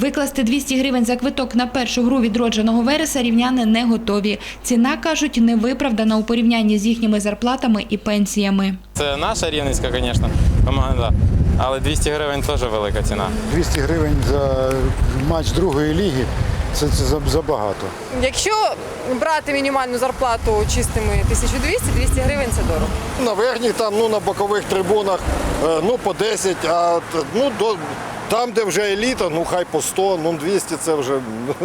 Викласти 200 гривень за квиток на першу гру відродженого Вереса рівняни не готові. Ціна, кажуть, не виправдана у порівнянні з їхніми зарплатами і пенсіями. Це наша рівницька, звісно, команда. Але 200 гривень теж велика ціна. 200 гривень за матч другої ліги це, це за- забагато. Якщо брати мінімальну зарплату чистими 1200, 200 гривень це дорого. На верхніх, там, ну, на бокових трибунах, е, ну, по 10, а ну, до, там, де вже еліта, ну, хай по 100, ну, 200 це вже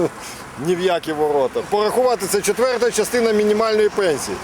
ні в які ворота. Порахувати це четверта частина мінімальної пенсії.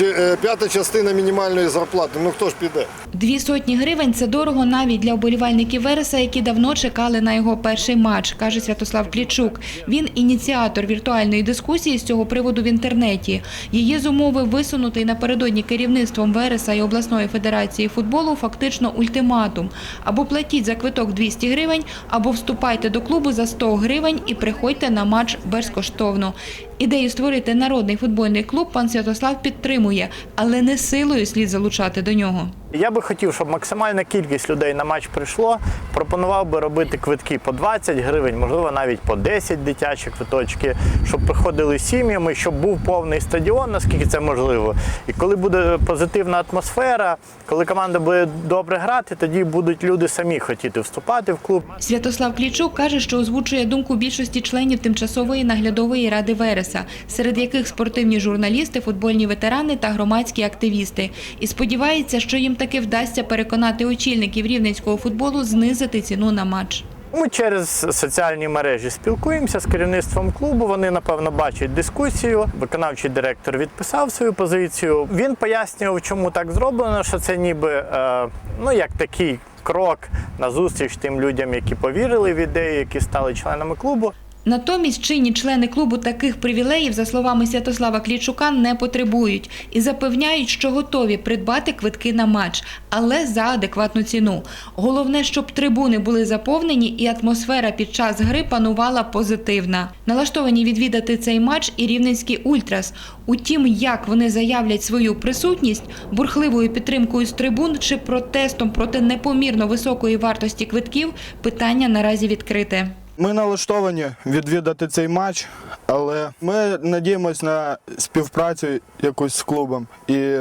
Е, п'ята частина мінімальної зарплати. Ну хто ж піде? Дві сотні гривень це дорого навіть для вболівальників Вереса, які давно чекали на його перший матч, каже Святослав Клічук. Він ініціатор віртуальної дискусії з цього приводу в інтернеті. Її зумови висунутий напередодні керівництвом Вереса і обласної федерації футболу фактично ультиматум: або платіть за квиток 200 гривень, або вступайте до клубу за 100 гривень і приходьте на матч безкоштовно. Ідею створити народний футбольний клуб пан Святослав підтримує, але не силою слід залучати до нього. Я би хотів, щоб максимальна кількість людей на матч прийшло. Пропонував би робити квитки по 20 гривень, можливо, навіть по 10 дитячі квиточки, щоб приходили сім'ями, щоб був повний стадіон, наскільки це можливо. І коли буде позитивна атмосфера, коли команда буде добре грати, тоді будуть люди самі хотіти вступати в клуб. Святослав Клічук каже, що озвучує думку більшості членів тимчасової наглядової ради Вереса, серед яких спортивні журналісти, футбольні ветерани та громадські активісти. І сподівається, що їм таки вдасться переконати очільників рівненського футболу знизити ціну на матч. Ми через соціальні мережі спілкуємося з керівництвом клубу. Вони напевно бачать дискусію. Виконавчий директор відписав свою позицію. Він пояснював, чому так зроблено, що це ніби е, ну як такий крок на зустріч тим людям, які повірили в ідею, які стали членами клубу. Натомість чинні члени клубу таких привілеїв, за словами Святослава Клічука, не потребують і запевняють, що готові придбати квитки на матч, але за адекватну ціну. Головне, щоб трибуни були заповнені і атмосфера під час гри панувала позитивна. Налаштовані відвідати цей матч і рівненський ультрас. Утім, як вони заявлять свою присутність бурхливою підтримкою з трибун чи протестом проти непомірно високої вартості квитків, питання наразі відкрите. Ми налаштовані відвідати цей матч, але ми надіємось на співпрацю якусь з клубом і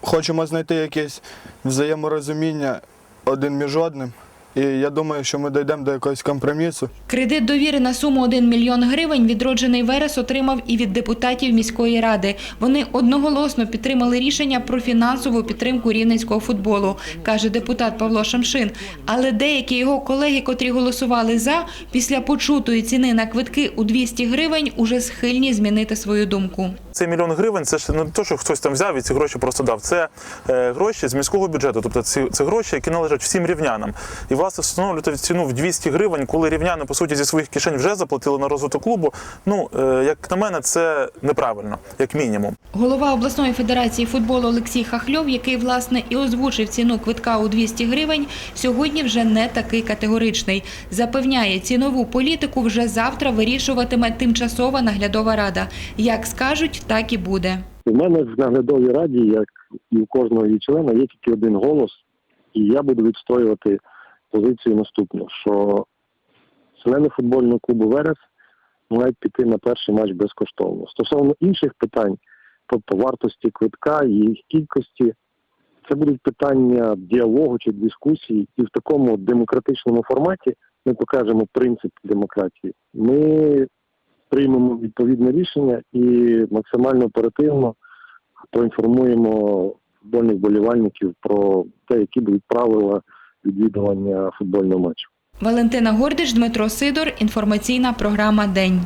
хочемо знайти якесь взаєморозуміння один між одним. І я думаю, що ми дійдемо до якогось компромісу. Кредит довіри на суму 1 мільйон гривень відроджений Верес отримав і від депутатів міської ради. Вони одноголосно підтримали рішення про фінансову підтримку рівненського футболу, каже депутат Павло Шамшин. Але деякі його колеги, котрі голосували за, після почутої ціни на квитки у 200 гривень, уже схильні змінити свою думку. Цей мільйон гривень це ж не те, що хтось там взяв і ці гроші просто дав. Це е, гроші з міського бюджету. Тобто це, це гроші, які належать всім рівнянам. І власне встановлювати ціну в 200 гривень, коли рівняни по суті зі своїх кишень вже заплатили на розвиток клубу. Ну е, як на мене, це неправильно, як мінімум. Голова обласної федерації футболу Олексій Хахльов, який власне і озвучив ціну квитка у 200 гривень, сьогодні вже не такий категоричний. Запевняє, цінову політику вже завтра вирішуватиме тимчасова наглядова рада. Як скажуть, так і буде. У мене в наглядовій раді, як і у кожного її члена, є тільки один голос, і я буду відстоювати позицію наступну, що члени футбольного клубу Верес мають піти на перший матч безкоштовно. Стосовно інших питань, тобто вартості квитка їх кількості, це будуть питання діалогу чи дискусії, і в такому демократичному форматі ми покажемо принцип демократії. Ми відповідне рішення і максимально оперативно поінформуємо футбольних болівальників про те, які будуть правила відвідування футбольного матчу. Валентина Гордич, Дмитро Сидор. Інформаційна програма День.